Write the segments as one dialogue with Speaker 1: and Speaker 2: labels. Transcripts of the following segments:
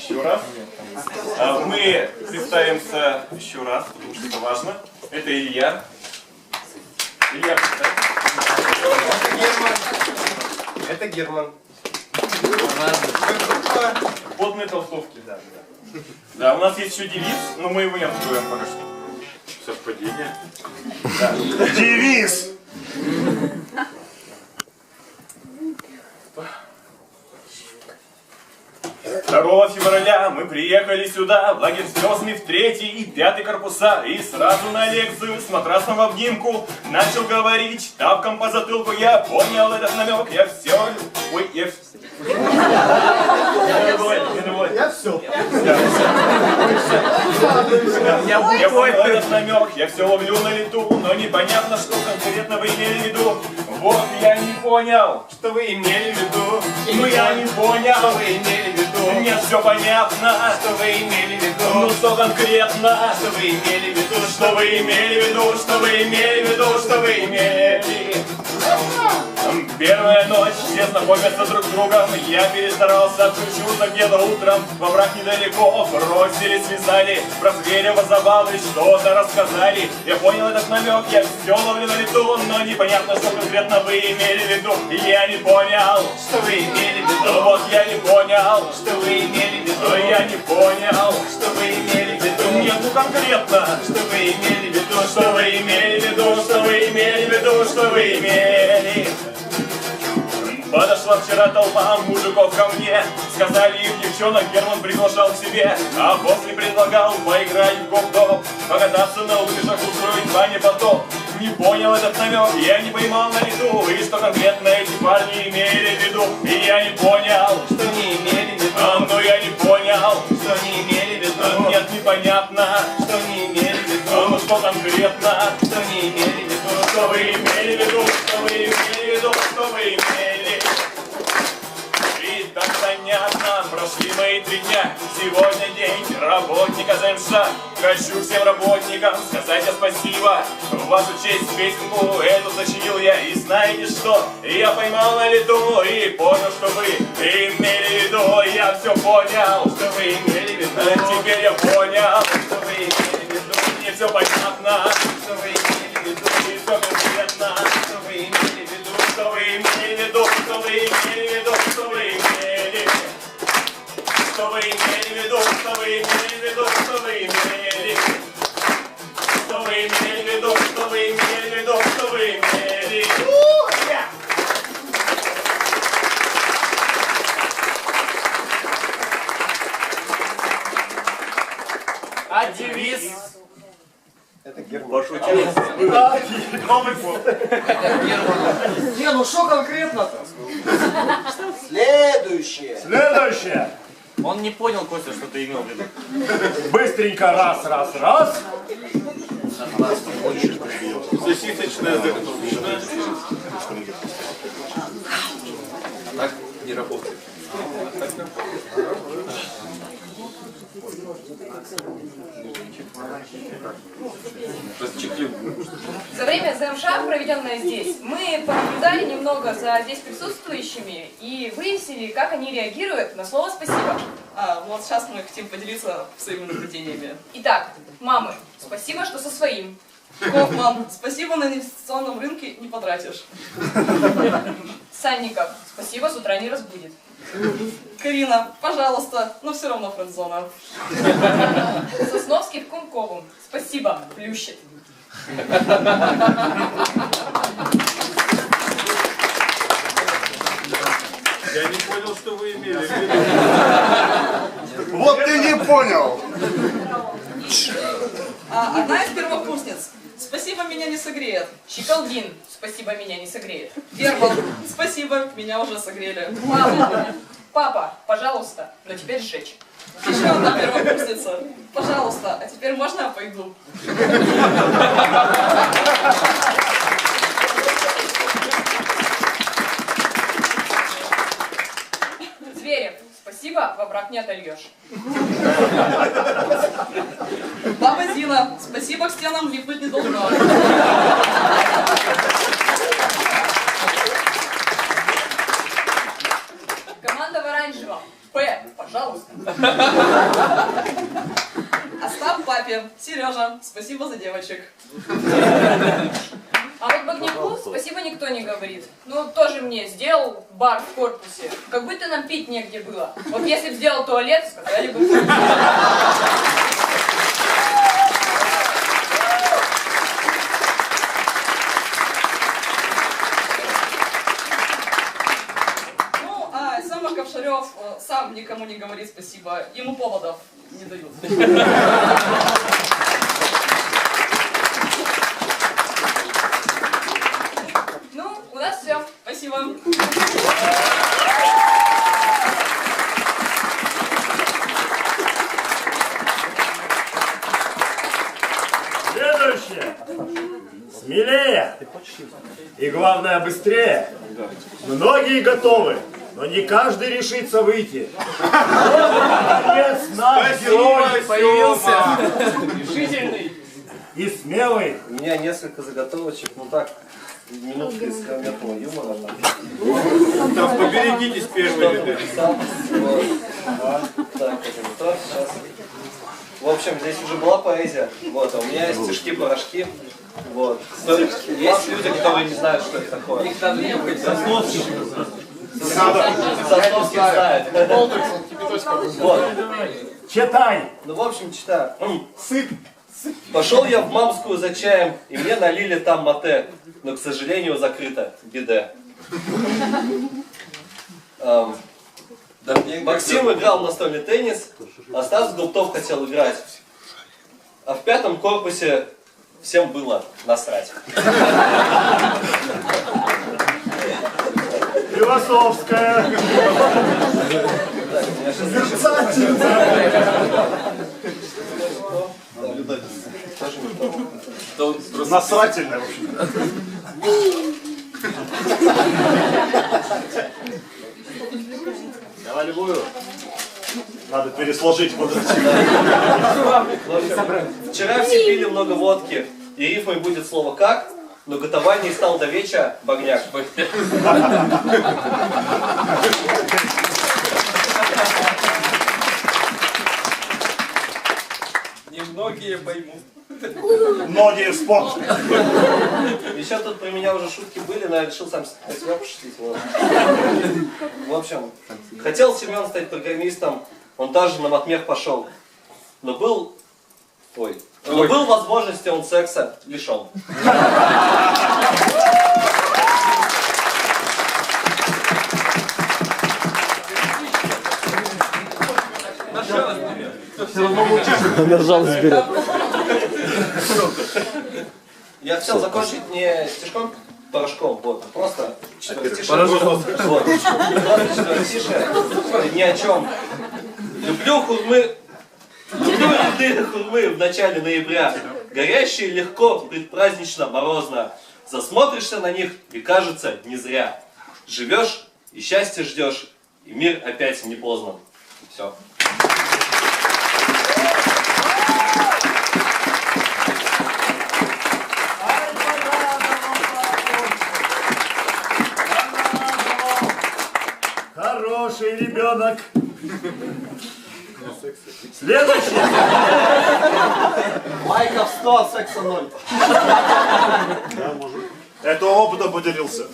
Speaker 1: еще раз. А, Мы представимся еще раз, потому что это важно. Это Илья. Илья, представь.
Speaker 2: Герман. Это Герман.
Speaker 1: Водные толстовки. Да, да. Да, у нас есть еще девиз, но мы его не откроем пока что. Совпадение. Да.
Speaker 3: Девиз!
Speaker 1: Второго февраля мы приехали сюда, в лагерь звездный в третий и пятый корпуса, и сразу на лекцию с матрасом в обнимку начал говорить, тапком по затылку я понял этот намек, я все... Ой, я... вс- Не забывай, не забывай.
Speaker 2: Я все.
Speaker 1: Я понял этот намек, я все ловлю на лету, но непонятно, что конкретно вы имели в виду. Вот я не понял,
Speaker 2: Что вы имели в виду?
Speaker 1: ну я не понял,
Speaker 2: Что вы имели в виду?
Speaker 1: мне все понятно.
Speaker 2: Что вы имели в
Speaker 1: Ну
Speaker 2: виду?
Speaker 1: что конкретно?
Speaker 2: Что вы имели в виду?
Speaker 1: Что вы имели в виду? Что вы имели в виду? Что вы имели? Первая ночь, все знакомятся друг с другом Я перестарался, отключился где-то утром Во враг недалеко, бросили, связали Про зверя забавы что-то рассказали Я понял этот намек, я все ловлю на лету Но непонятно, что конкретно вы имели в виду Я не понял,
Speaker 2: Что вы имели в виду?
Speaker 1: вот я не понял
Speaker 2: Что вы имели в виду?
Speaker 1: я не понял
Speaker 2: Что вы имели в виду?
Speaker 1: Нет, ну конкретно
Speaker 2: Что вы имели в виду?
Speaker 1: что вы имели в виду, что вы имели в виду, что вы имели? Подошла вчера толпа мужиков ко мне. Сказали их девчонок Герман приглашал к себе. А после предлагал поиграть в гоп-доп. Покататься на лыжах, устроить бане потоп Не понял этот намек, я не поймал на лету И что конкретно эти парни имели в виду? И я не понял,
Speaker 2: Что не имели в
Speaker 1: а,
Speaker 2: виду?
Speaker 1: ну я не понял.
Speaker 2: Что не имели в
Speaker 1: А,
Speaker 2: виду?
Speaker 1: Нет, непонятно.
Speaker 2: Что не имели в
Speaker 1: А, Ну
Speaker 2: виду?
Speaker 1: что конкретно?
Speaker 2: Что не имели в виду?
Speaker 1: Что вы имели в виду, что вы имели в виду, что вы имели? Понятно, прошли мои три дня Сегодня день работника ЗМШ Хочу всем работникам сказать я спасибо В вашу честь песенку эту сочинил я И знаете что? Я поймал на лету и понял, что вы имели в виду Я все понял,
Speaker 2: Что вы имели в виду?
Speaker 1: теперь я понял
Speaker 2: Что вы имели в виду?
Speaker 1: Мне все понятно,
Speaker 2: Что вы имели в виду?
Speaker 1: и все конкретно
Speaker 2: Что вы имели в виду?
Speaker 1: Что вы имели в виду, что вы имели в виду, Что вы имели в виду, что вы имели в виду, что вы имели? Что вы имели в виду, что вы имели в виду, что вы имели?
Speaker 4: А девиз?
Speaker 2: Это Герман.
Speaker 1: Новый год.
Speaker 4: Не, ну что конкретно-то?
Speaker 2: Следующее.
Speaker 3: Следующее.
Speaker 4: Не понял, Костя, что ты имел в виду.
Speaker 3: Быстренько раз, раз, раз.
Speaker 1: Сосисочная заготовочная.
Speaker 5: За время ЗМШ, проведенное здесь, мы понаблюдали немного за здесь присутствующими и выяснили, как они реагируют на слово «спасибо».
Speaker 6: А, вот сейчас мы хотим поделиться своими наблюдениями.
Speaker 5: Итак, мамы, спасибо, что со своим.
Speaker 6: Коп, мам, спасибо, на инвестиционном рынке не потратишь.
Speaker 5: Санников, спасибо, с утра не разбудит.
Speaker 6: Карина, пожалуйста, но все равно френдзона.
Speaker 5: Сосновский в Кунковым, спасибо, плющит.
Speaker 1: Я не понял, что вы имели в виду.
Speaker 3: Вот ты не понял.
Speaker 6: А, одна из первокурсниц. Спасибо, меня не согреет.
Speaker 5: Щеколдин, спасибо, меня не согреет.
Speaker 6: Герман, спасибо, меня уже согрели.
Speaker 5: Мама, папа, пожалуйста, но теперь сжечь.
Speaker 6: Еще одна первокурсница. Пожалуйста, а теперь можно я пойду?
Speaker 5: Спасибо, во враг не отольешь.
Speaker 6: Баба Зина, спасибо, к стенам липнуть не должно.
Speaker 5: Команда в оранжевом, П,
Speaker 7: Пожалуйста. Остап папе. Сережа, спасибо за девочек.
Speaker 5: А вот Богняку спасибо никто не говорит. Ну, тоже мне сделал бар в корпусе. Как будто нам пить негде было. Вот если бы сделал туалет, сказали бы.
Speaker 7: Ну, а э, сам никому не говорит спасибо. Ему поводов не дают.
Speaker 5: Ну, у нас все.
Speaker 7: Спасибо.
Speaker 3: Следующее. Смелее. И главное, быстрее. Многие готовы, но не каждый решится выйти. Наконец, наш герой
Speaker 2: Решительный.
Speaker 3: и смелый.
Speaker 8: У меня несколько заготовочек, ну так, минутка искрометного юмора там.
Speaker 9: Там поберегитесь первые ряды.
Speaker 8: Так, это сейчас. В общем, здесь уже была поэзия, вот, а у меня есть стишки-порошки, вот. То есть Есть люди, которые не знают, что это такое.
Speaker 2: Их надо нюхать.
Speaker 8: Сосновский знает. Вот.
Speaker 3: Читай.
Speaker 8: Ну, в общем, читаю. Сыпь. Пошел я в мамскую за чаем, и мне налили там мате, но, к сожалению, закрыто. Биде. Эм, Максим играл в настольный теннис, а Стас Гултов хотел играть. А в пятом корпусе всем было насрать.
Speaker 3: Философская.
Speaker 8: Так, у меня сейчас еще- Тоже не то.
Speaker 3: Насрательная, в общем.
Speaker 9: Давай любую.
Speaker 3: Надо пересложить вот.
Speaker 8: Вчера все пили много водки, и рифмой будет слово «как», но готование стал до вечера багняк.
Speaker 2: Немногие поймут.
Speaker 3: Многие вспомнят.
Speaker 8: Еще тут про меня уже шутки были, но я решил сам на себя пошутить. В общем, хотел Семен стать программистом, он даже на матмех пошел. Но был... Ой. Но был возможности он секса лишен. Я хотел закончить не стишком порошком, вот, а просто четверостишее. Вот. Просто четверостишее, ни о чем. Люблю хурмы, люблю ряды хурмы в начале ноября. Горящие легко, предпразднично, морозно. Засмотришься на них и кажется не зря. Живешь и счастье ждешь, и мир опять не познан. Все.
Speaker 3: Хороший ребенок. Следующий.
Speaker 8: Лайков 100, секса 0.
Speaker 3: Это опытом поделился.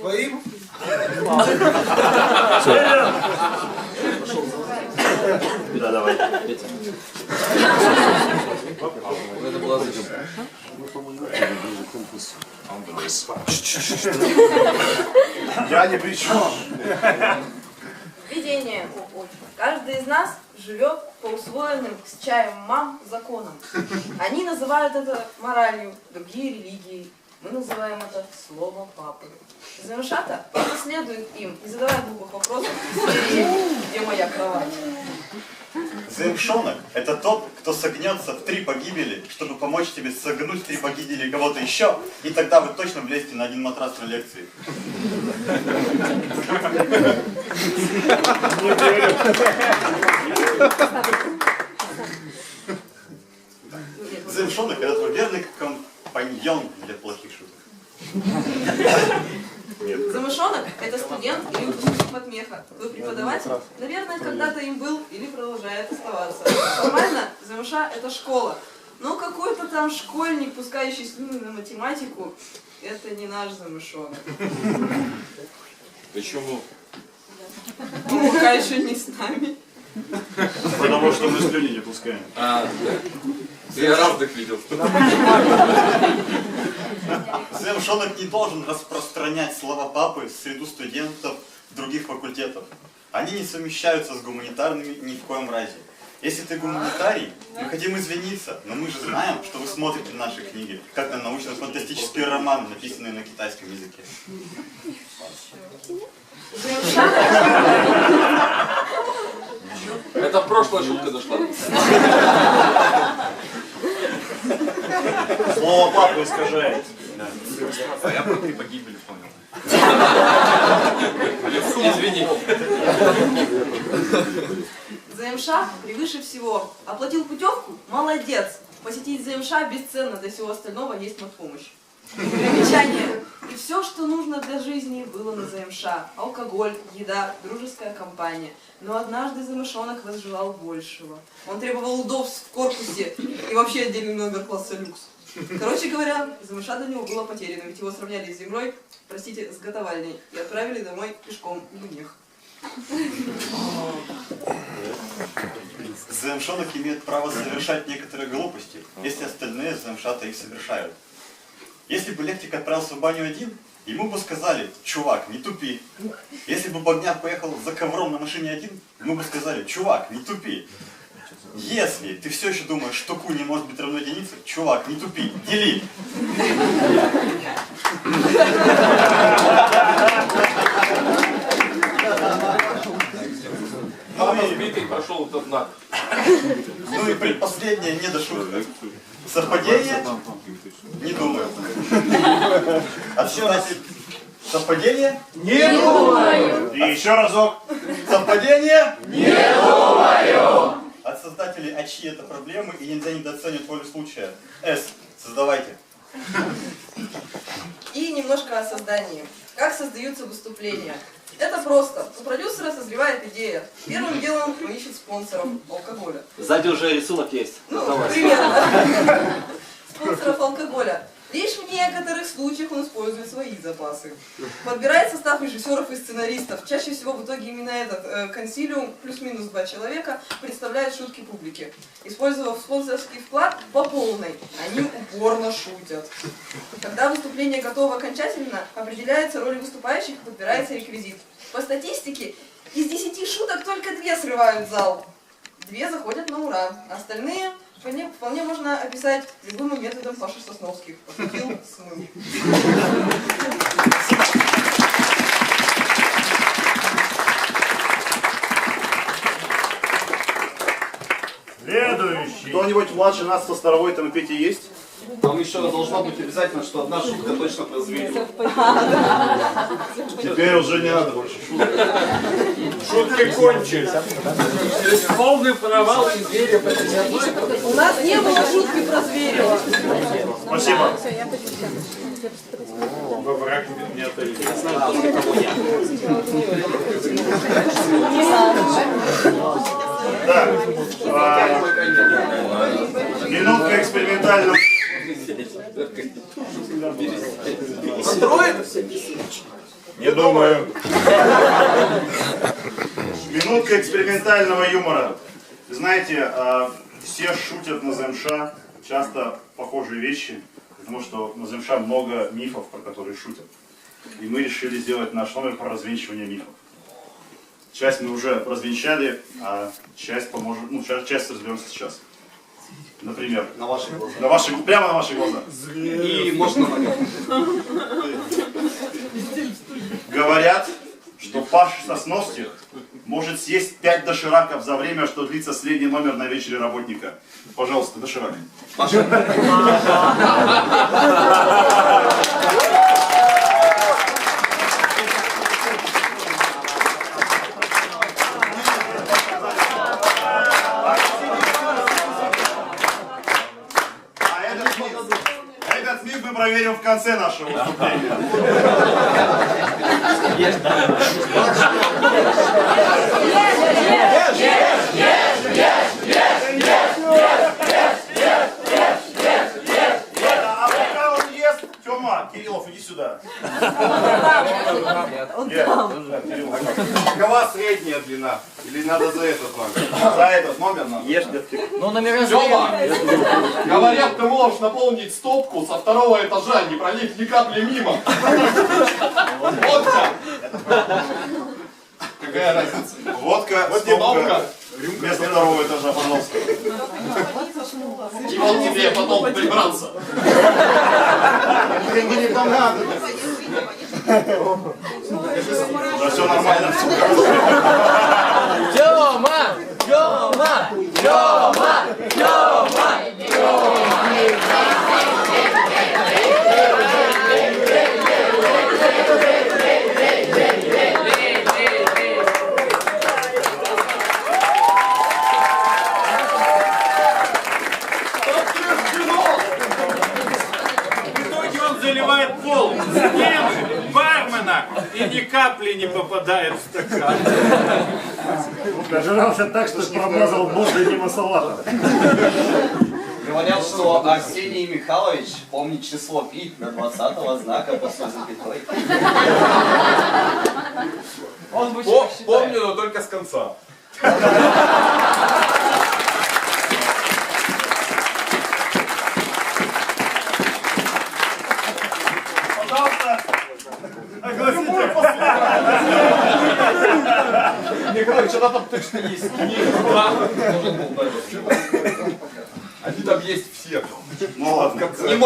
Speaker 8: Твоим?
Speaker 3: Да, давай. Я ни при чем.
Speaker 6: Видение. Каждый из нас живет по усвоенным с чаем мам законам. Они называют это моралью, другие религией. Мы называем это словом папы. Замешата просто следует им и задавает глупых вопросов «Где моя кровать?».
Speaker 10: Земшонок – это тот, кто согнется в три погибели, чтобы помочь тебе согнуть в три погибели кого-то еще, и тогда вы точно влезете на один матрас на лекции. Земшонок – это твой верный компаньон для плохих шуток.
Speaker 6: Замышонок – это студент или выпускник матмеха. Твой преподаватель наверное, когда-то им был или продолжает оставаться. Формально ЗМШ это школа. Но какой-то там школьник, пускающий слюны на математику, это не наш замышонок.
Speaker 1: Почему?
Speaker 6: Он пока еще не с нами.
Speaker 11: Потому что мы слюни не пускаем.
Speaker 12: А, да. Я разных видел.
Speaker 10: Шонок не должен распространять слова папы в среду студентов других факультетов. Они не совмещаются с гуманитарными ни в коем разе. Если ты гуманитарий, мы хотим извиниться, но мы же знаем, что вы смотрите наши книги, как на научно-фантастические романы, написанные на китайском языке.
Speaker 12: Это прошлая шутка дошла.
Speaker 11: Слово папу искажает.
Speaker 1: А я про три погибели понял.
Speaker 12: Извини.
Speaker 6: ЗМШ превыше всего. Оплатил путевку? Молодец. Посетить ЗМШ бесценно, для всего остального есть помощь. Примечание. И все, что нужно для жизни, было на ЗМШ. Алкоголь, еда, дружеская компания. Но однажды ЗМШонок возжелал большего. Он требовал удобств в корпусе и вообще отдельный номер класса люкс. Короче говоря, ЗМШ для него было потеряно, ведь его сравняли с землей, простите, с готовальней, и отправили домой пешком в них.
Speaker 10: ЗМШонок имеет право совершать некоторые глупости, если остальные ЗМШата их совершают. Если бы Лектик отправился в баню один, ему бы сказали, чувак, не тупи. Если бы Богняк поехал за ковром на машине один, ему бы сказали, чувак, не тупи. Если ты все еще думаешь, что Q не может быть равно единице, чувак, не тупи, дели.
Speaker 12: Папа сбитый прошел этот знак.
Speaker 10: Ну и предпоследнее не до шутка. Совпадение? Не думаю. А все Совпадение?
Speaker 11: Не думаю. И еще разок.
Speaker 10: Совпадение? Не думаю! От создателей АЧИ это проблемы и нельзя недооценивать волю случая. С, создавайте.
Speaker 6: И немножко о создании. Как создаются выступления? Это просто. У продюсера созревает идея. Первым делом он ищет спонсоров алкоголя.
Speaker 13: Сзади уже рисунок есть.
Speaker 6: Ну, примерно. Спонсоров алкоголя. Лишь в некоторых случаях он использует свои запасы. Подбирает состав режиссеров и сценаристов. Чаще всего в итоге именно этот э, консилиум, плюс-минус два человека, представляет шутки публике. Использовав спонсорский вклад по полной, они упорно шутят. Когда выступление готово окончательно, определяется роль выступающих и подбирается реквизит. По статистике, из 10 шуток только две срывают зал. Две заходят на ура, остальные вполне, вполне можно описать любым методом Паши Сосновских. Пошутил, смыл.
Speaker 11: Следующий. Кто-нибудь младше нас со Старовой там Пети есть?
Speaker 13: Там еще должно быть обязательно, что одна шутка точно про зверя.
Speaker 11: Теперь уже не надо больше шуток.
Speaker 1: Шутки кончились.
Speaker 12: Полный провал и зверя.
Speaker 6: У нас не было шутки про Зверева.
Speaker 11: Спасибо.
Speaker 1: Во враг не отдали.
Speaker 11: Так. а, Минутка экспериментального. Не думаю. Минутка экспериментального юмора. Знаете, а, все шутят на ЗМШ, часто похожие вещи, потому что на ЗМШ много мифов, про которые шутят. И мы решили сделать наш номер про развенчивание мифов. Часть мы уже развенчали, а часть поможет, ну, часть разберемся сейчас. Например,
Speaker 13: На ваши глаза.
Speaker 11: на ваши, прямо на ваши глаза.
Speaker 13: И можно
Speaker 11: Говорят, что Паша Сосновских может съесть 5 дошираков за время, что длится средний номер на вечере работника. Пожалуйста, доширак. А в конце нашего выступления. А пока он ест, Тёма, Кириллов, иди сюда.
Speaker 2: Какова средняя длина? Или надо за этот номер?
Speaker 11: За этот номер надо.
Speaker 12: Тёма, говорят, ты можешь наполнить стопку со второго этажа, не пролив ни капли мимо. Водка. Какая разница?
Speaker 11: Водка,
Speaker 12: Стопка.
Speaker 11: Вместо второго этажа, пожалуйста.
Speaker 12: И вот тебе потом прибраться.
Speaker 11: Да все нормально.
Speaker 13: Тёма! Тёма! Тёма! Тёма!
Speaker 1: В итоге он заливает пол стены, бармена, и ни капли не попадает в стакан.
Speaker 3: Нажрался так, что промазал мордой мимо салата.
Speaker 13: Говорят, что Арсений Михайлович помнит число пи до 20 знака после запятой. Он
Speaker 2: помню, но только с конца.
Speaker 11: Пожалуйста.
Speaker 12: Николай, что там точно есть? Они там есть все.
Speaker 11: Ну ладно.
Speaker 13: Не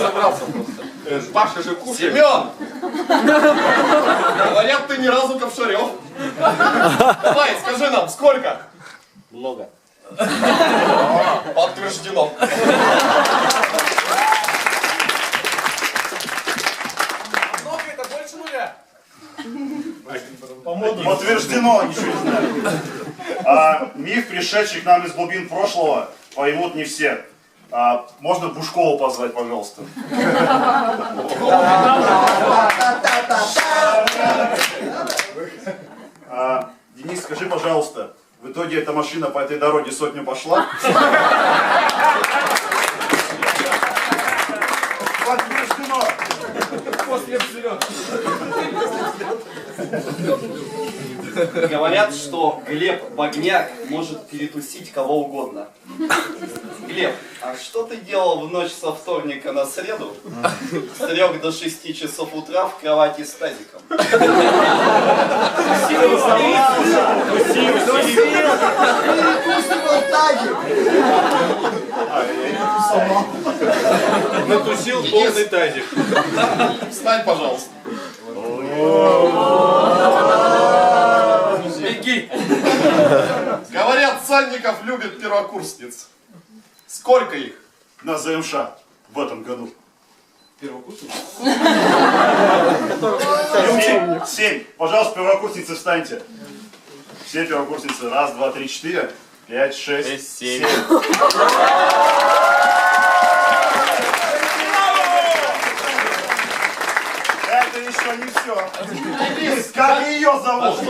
Speaker 12: Собрался просто. Паша же кушает. Семен! Говорят, ты ни разу ковшарев. Давай, скажи нам, сколько?
Speaker 13: Много.
Speaker 12: Подтверждено. Много это больше нуля.
Speaker 11: Подтверждено, ничего не знаю. А, миф, пришедший к нам из глубин прошлого, поймут не все. А, можно Бушкова позвать, пожалуйста. А, Денис, скажи, пожалуйста, в итоге эта машина по этой дороге сотню пошла? Подтверждено.
Speaker 13: Говорят, что Глеб Багняк может перетусить кого угодно. Глеб, а что ты делал в ночь со вторника на среду? С трех до шести часов утра в кровати с тазиком.
Speaker 1: Натусил полный тазик.
Speaker 12: Встань, пожалуйста. Беги. Говорят, Санников любит первокурсниц. Сколько их?
Speaker 11: На ЗМШ в этом году. Семь. Семь. Пожалуйста, первокурсницы, встаньте. Все первокурсницы. Раз, два, три, четыре, пять, шесть, семь. Это еще не все. Как ее зовут?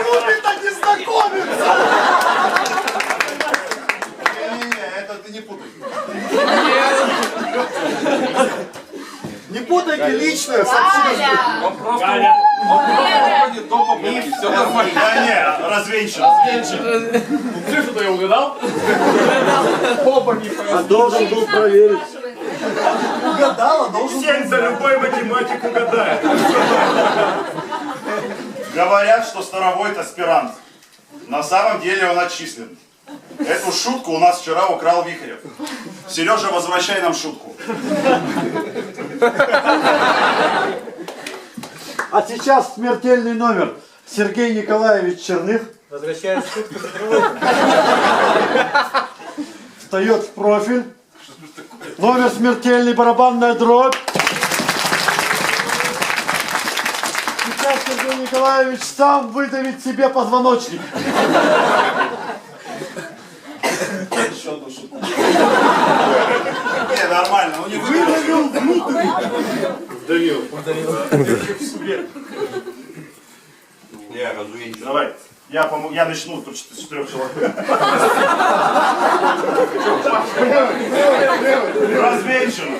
Speaker 12: Любит, а не знакомится.
Speaker 11: Не-не-не, это ты не путай.
Speaker 2: Путайте личное
Speaker 5: Валя!
Speaker 12: Он просто уходит до попытки. Все нормально.
Speaker 11: Да не, развенчан.
Speaker 12: Ты что-то я угадал? Оба не
Speaker 3: А должен был проверить.
Speaker 11: Семь за любой математик угадает. Говорят, что Старовойт аспирант. На самом деле он отчислен. Эту шутку у нас вчера украл Вихарев. Сережа, возвращай нам шутку.
Speaker 3: А сейчас смертельный номер. Сергей Николаевич Черных
Speaker 2: Возвращается шутка
Speaker 3: встает в профиль. Номер смертельный, барабанная дробь. Сейчас Сергей Николаевич сам выдавит себе позвоночник.
Speaker 13: эту шутку.
Speaker 11: Не, нормально, ну не выдавил.
Speaker 2: Вдавил.
Speaker 11: Не, развенчан. Давай. Я, пом- я начну тут с с четырех человек. Развенчано.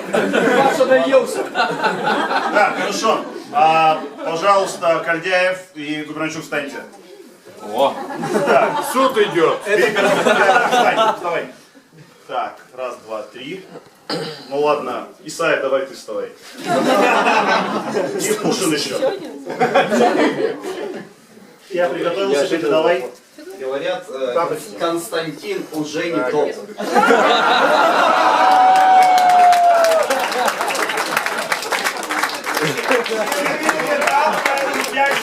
Speaker 13: Паша доелся.
Speaker 11: Да, хорошо. А, пожалуйста, Кальдяев и Губерначук встаньте.
Speaker 2: О, суд идет.
Speaker 11: Да, Встань, вставай. Так, раз, два, три. Ну ладно, Исаев, давай ты вставай. И Пушин еще. Я приготовился, ты давай.
Speaker 13: Говорят, э, Константин уже не тот.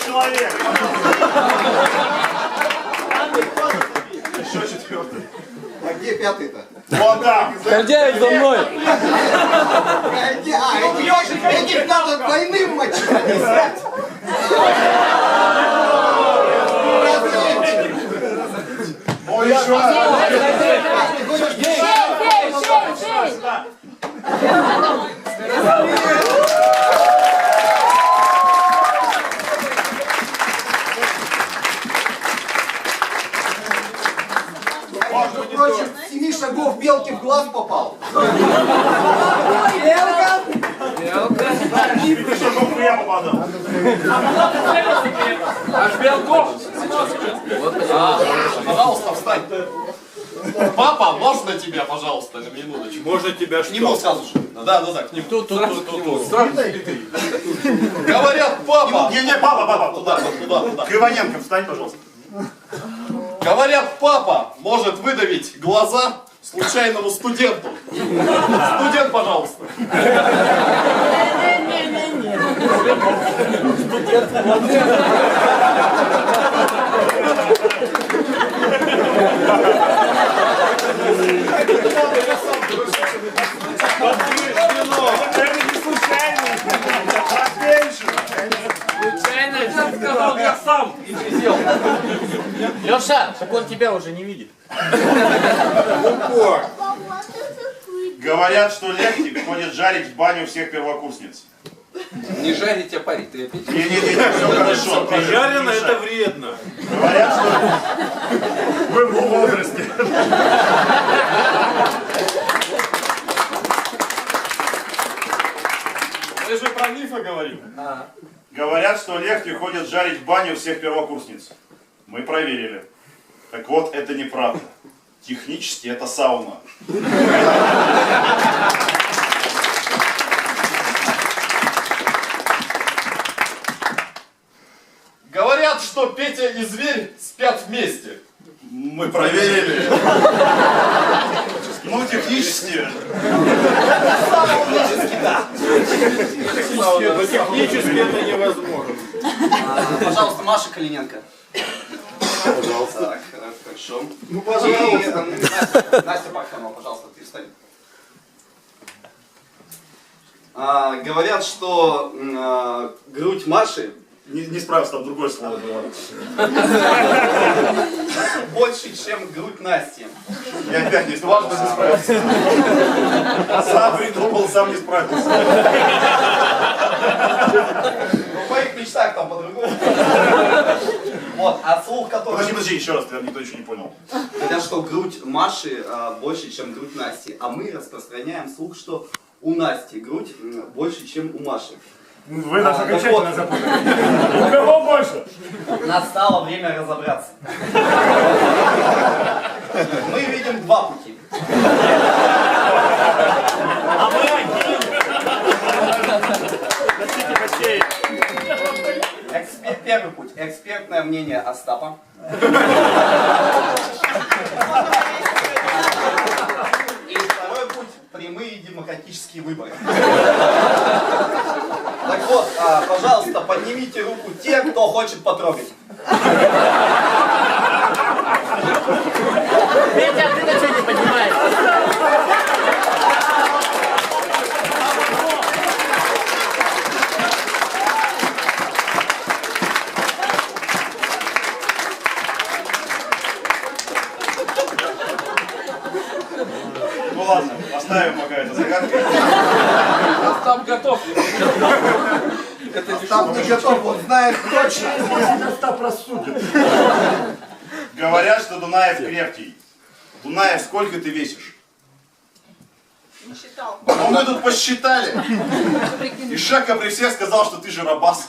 Speaker 11: Человек. Еще четвертый.
Speaker 2: А где пятый-то?
Speaker 11: Вон там.
Speaker 13: Кальдяев за мной!
Speaker 2: А, этих, этих надо двойным мочить.
Speaker 11: Ой, еще.
Speaker 12: Пожалуйста, встань. Папа, можно тебя, пожалуйста, на минуточку?
Speaker 2: Можно тебя
Speaker 13: К нему
Speaker 2: что?
Speaker 13: сразу же.
Speaker 12: Да, да, да, к нему.
Speaker 2: Тут, тут, тут, тут, тут.
Speaker 12: Говорят, папа.
Speaker 11: Не, не, папа, папа,
Speaker 12: Туда,
Speaker 11: туда.
Speaker 12: туда, туда.
Speaker 11: Кривоненко, встань, пожалуйста.
Speaker 12: Говорят, папа может выдавить глаза случайному студенту. Студент, пожалуйста.
Speaker 11: Это не случайно. Развенчано.
Speaker 4: Леша, так он тебя уже не видит.
Speaker 11: Упор. Говорят, что лектик ходит жарить в баню всех первокурсниц.
Speaker 13: Не жарить, а парить. Ты опять?
Speaker 11: Не-не-не, все хорошо.
Speaker 2: Прижарено
Speaker 11: Не
Speaker 2: это вредно.
Speaker 11: Говорят, что вы в возрасте.
Speaker 12: Ты же про мифы говорил.
Speaker 11: Говорят, что лектик ходит жарить в баню всех первокурсниц. Мы проверили. Так вот, это неправда. Технически это сауна.
Speaker 12: Говорят, что Петя и зверь спят вместе.
Speaker 11: Мы проверили. Ну, технически.
Speaker 2: Но технически это невозможно.
Speaker 13: Пожалуйста, Маша Калиненко. Пожалуйста. Так, хорошо.
Speaker 11: Ну, пожалуйста.
Speaker 13: э, Настя, Парханова, пожалуйста, ты встань. А, говорят, что а, грудь Маши
Speaker 11: Не, не справился, там другое слово было.
Speaker 13: больше, чем грудь Насти.
Speaker 11: Я опять не справился. не справился. Сам придумал, сам не справился.
Speaker 13: Ну, в моих мечтах там по-другому. Вот, а слух, который...
Speaker 11: Подожди, подожди, еще раз, я никто еще не понял.
Speaker 13: Говорят, что грудь Маши а, больше, чем грудь Насти. А мы распространяем слух, что у Насти грудь больше, чем у Маши.
Speaker 11: Вы
Speaker 13: нас окончательно
Speaker 11: запутали. У кого больше?
Speaker 13: Настало время разобраться. Мы видим два пути.
Speaker 4: А мы один.
Speaker 13: Экспер- Первый путь. Экспертное мнение Остапа. И второй путь. Прямые демократические выборы. Пожалуйста, поднимите руку те, кто хочет потрогать.
Speaker 4: Петя, а ты на что не поднимаешь?
Speaker 11: оставим пока это загадкой.
Speaker 12: Остап готов.
Speaker 2: Остап не готов, он знает точно.
Speaker 3: Остап рассудит.
Speaker 11: Говорят, что Дунаев крепкий. Дунаев, сколько ты весишь?
Speaker 14: Не считал.
Speaker 11: Ну мы тут посчитали. И Шака при всех сказал, что ты же рабас.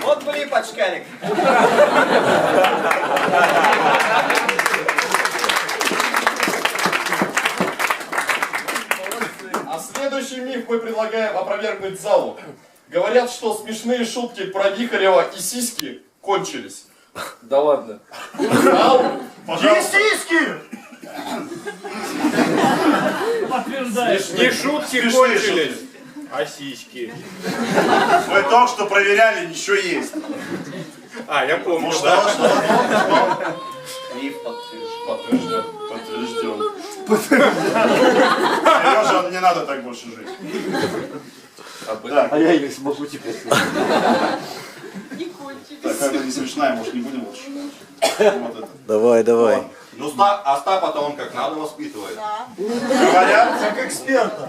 Speaker 13: Вот были почкарик.
Speaker 12: А следующий миф мы предлагаем опровергнуть залу. Говорят, что смешные шутки про Вихарева и сиськи кончились.
Speaker 13: Да ладно.
Speaker 12: Зал,
Speaker 11: Пожалуйста.
Speaker 1: Не шутки кончились, а сиськи.
Speaker 11: Мы только что проверяли, ничего есть.
Speaker 1: А, я помню,
Speaker 11: что,
Speaker 1: да.
Speaker 11: что, что?
Speaker 13: Миф подтвержден.
Speaker 11: Подтвержден. Подтвержден. Сережа, не надо так больше жить.
Speaker 3: А я их смогу теперь.
Speaker 14: Не кончились.
Speaker 11: так, это не смешная, может не будем лучше. Вот это.
Speaker 3: Давай, давай.
Speaker 10: Ну, Ста- Остапа-то он как надо воспитывает.
Speaker 11: Говорят,
Speaker 3: Как эксперта.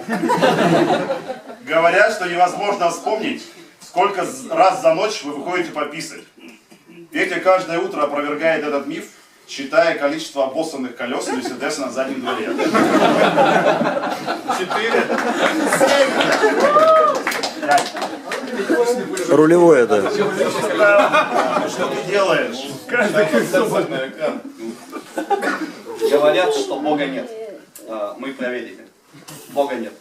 Speaker 11: говорят, что невозможно вспомнить, сколько раз за ночь вы выходите пописать. Петя каждое утро опровергает этот миф, считая количество обоссанных колес Мерседеса на заднем дворе. Четыре.
Speaker 3: Рулевое, да.
Speaker 11: Что ты делаешь?
Speaker 13: Говорят, что Бога нет. А, Мы проверили. Бога нет.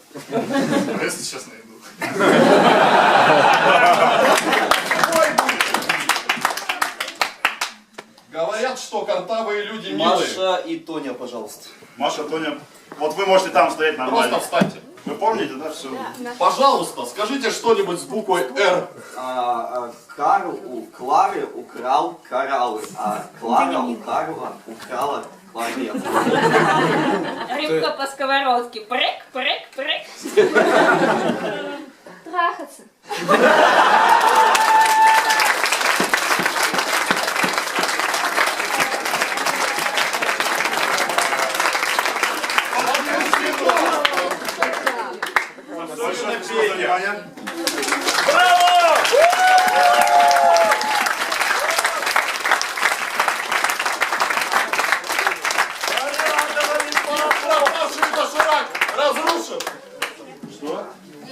Speaker 11: Если сейчас найду.
Speaker 12: говорят, что картавые люди милые.
Speaker 13: Маша и Тоня, пожалуйста.
Speaker 11: Маша, Тоня, вот вы можете там стоять
Speaker 12: Просто
Speaker 11: нормально.
Speaker 12: встаньте.
Speaker 11: Вы помните, да, все?
Speaker 12: Пожалуйста, скажите что-нибудь с буквой «Р».
Speaker 13: А, а, Карл у Клары украл кораллы, а Клара у Карла украла клавиатуру.
Speaker 5: Рыбка по сковородке. Прыг, прыг, прыг. Трахаться.
Speaker 11: Большое спасибо за внимание.
Speaker 12: Пропавший доширак разрушен.
Speaker 11: Что?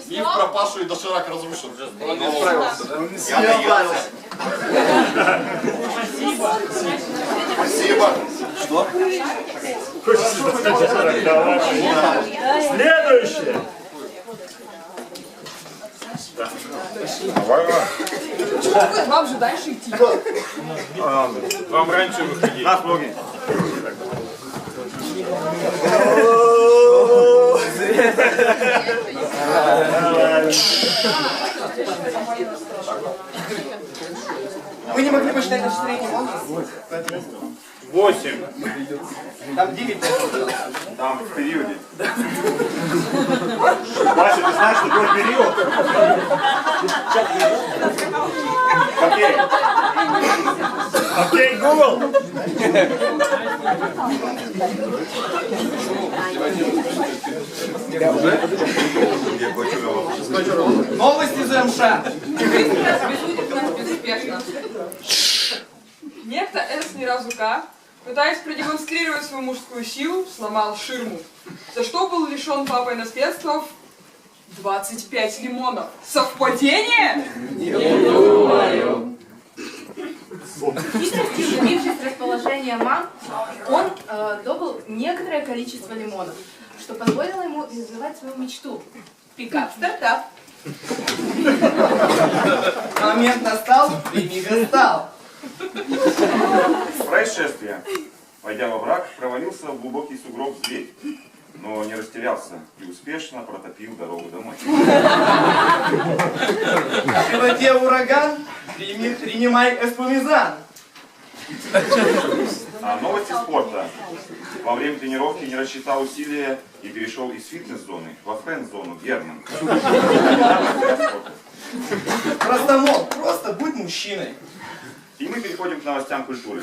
Speaker 12: Миф про Пашу и доширак разрушен. Он не справился, да?
Speaker 11: Спасибо.
Speaker 13: Что?
Speaker 1: Следующее.
Speaker 14: Вам же дальше идти.
Speaker 1: Вам раньше выходить.
Speaker 11: Нас ноги.
Speaker 2: Вы не могли посчитать наше среднее
Speaker 1: Восемь.
Speaker 2: Там 9
Speaker 11: Там в периоде. Вася, ты знаешь, что такое период? Окей. Окей, Google.
Speaker 2: Новости ЗМШ.
Speaker 14: Безудержно, безуспешно. Некто С ни разу К, пытаясь продемонстрировать свою мужскую силу, сломал ширму, за что был лишен папой наследства в 25 лимонов. Совпадение?
Speaker 5: Хитростью, добившись расположения мам, он э, добыл некоторое количество лимонов, что позволило ему реализовать свою мечту. Пикап-стартап.
Speaker 2: Момент настал, и
Speaker 15: Происшествие. Войдя во враг, провалился в глубокий сугроб зверь, но не растерялся и успешно протопил дорогу домой.
Speaker 2: В животе ураган, принимай эспумизан.
Speaker 15: А новости спорта. Во время тренировки не рассчитал усилия и перешел из фитнес-зоны во френд-зону Герман.
Speaker 2: Простонол, просто будь мужчиной.
Speaker 15: И мы переходим к новостям культуры.